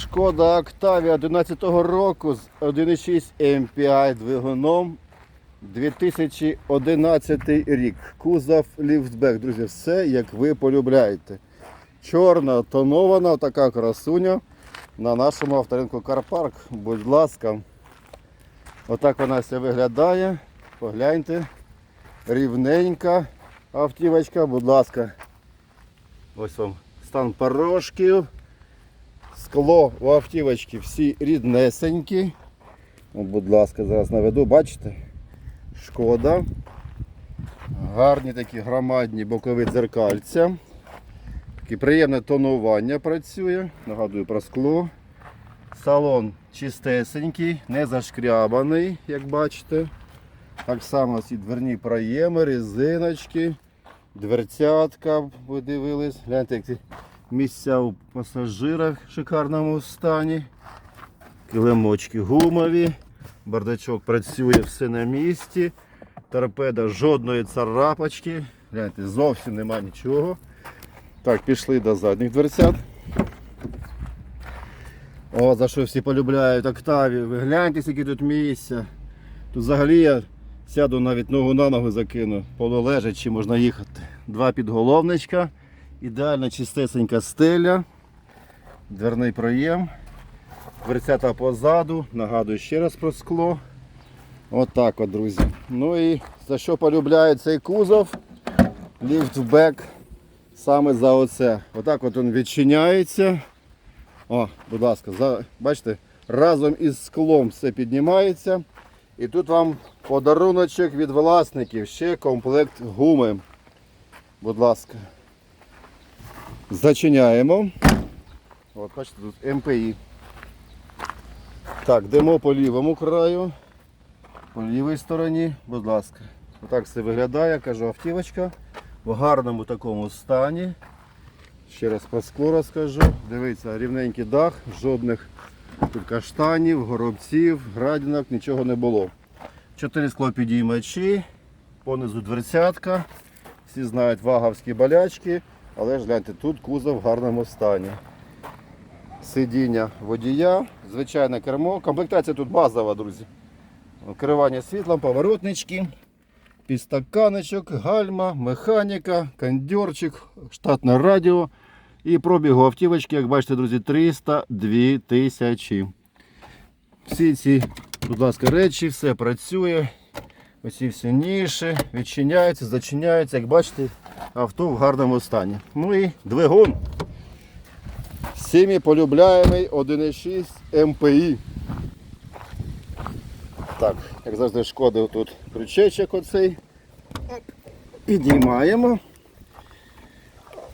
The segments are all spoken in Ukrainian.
Шкода Октавія 11 року з 1,6 MPI двигуном 2011 рік. Кузов ліфтбек. Друзі, все як ви полюбляєте. Чорна тонована така красуня на нашому авторинку Карпарк. Будь ласка. Отак вона все виглядає. Погляньте. Рівненька автівочка, будь ласка. Ось вам стан порожків. Скло у автівочки всі ріднесенькі. О, будь ласка, зараз наведу, бачите? Шкода. Гарні такі громадні бокові дзеркальця. Таке приємне тонування працює. Нагадую про скло. Салон чистесенький, не зашкрябаний, як бачите. Так само ці дверні проєми, резиночки, дверцятка, ви дивились. Гляньте, як ці місця у пасажирах в шикарному стані. Килимочки гумові. Бардачок працює все на місці. Торпеда жодної царапочки. Гляньте, зовсім нема нічого. Так, пішли до задніх дверцят. О, за що всі полюбляють Октавію. Ви гляньте, скільки тут місця. Тут взагалі я сяду навіть ногу на ногу закину, полулежачи можна їхати. Два підголовничка, ідеальна чистесенька стеля, дверний проєм, дверцята позаду, нагадую ще раз про скло. Отак от, друзі. Ну і за що полюбляють цей кузов, ліфтбек, саме за оце. Отак от він відчиняється. О, будь ласка, за, бачите, разом із склом все піднімається. І тут вам подаруночок від власників, ще комплект гуми. Будь ласка. Зачиняємо. От, бачите, тут МПІ. Так, йдемо по лівому краю. По лівій стороні, будь ласка. Отак все виглядає, кажу, автівочка. В гарному такому стані. Ще раз про скло розкажу. Дивіться, рівненький дах, жодних каштанів, горобців, градінок, нічого не було. Чотири склопідіймачі, понизу дверцятка. Всі знають ваговські болячки, але ж гляньте, тут кузов в гарному стані. Сидіння водія, звичайне кермо. Комплектація тут базова, друзі. Керування світлом, поворотнички, підстаканочок, гальма, механіка, кондьорчик, штатне радіо. І пробігу автівочки, як бачите, друзі, 302 тисячі. Всі ці, будь ласка, речі, все працює. Оці всі ніші відчиняються, зачиняються. Як бачите, авто в гарному стані. Ну і двигун. Всіми полюбляємий 1,6 МПІ. Так, як завжди, шкода тут крючечок оцей. Підіймаємо.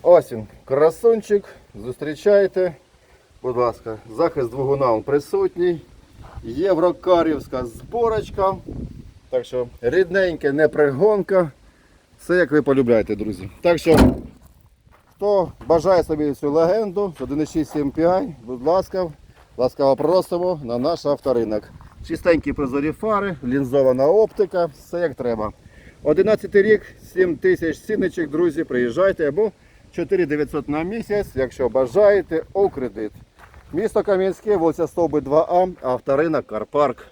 Ось він, красунчик. Зустрічайте. Будь ласка, захист двигуна присутній. Єврокарівська зборочка. Так що рідненьке, не пригонка. Все як ви полюбляєте, друзі. Так що, хто бажає собі цю легенду з 1.6 MPI, будь ласка, ласкаво просимо на наш авторинок. Чистенькі прозорі фари, лінзована оптика, все як треба. 11 рік, 7 тисяч ціночок, друзі, приїжджайте або 4900 на місяць, якщо бажаєте, у кредит. Місто Кам'янське, вулиця Стовби 2А, авторинок Карпарк.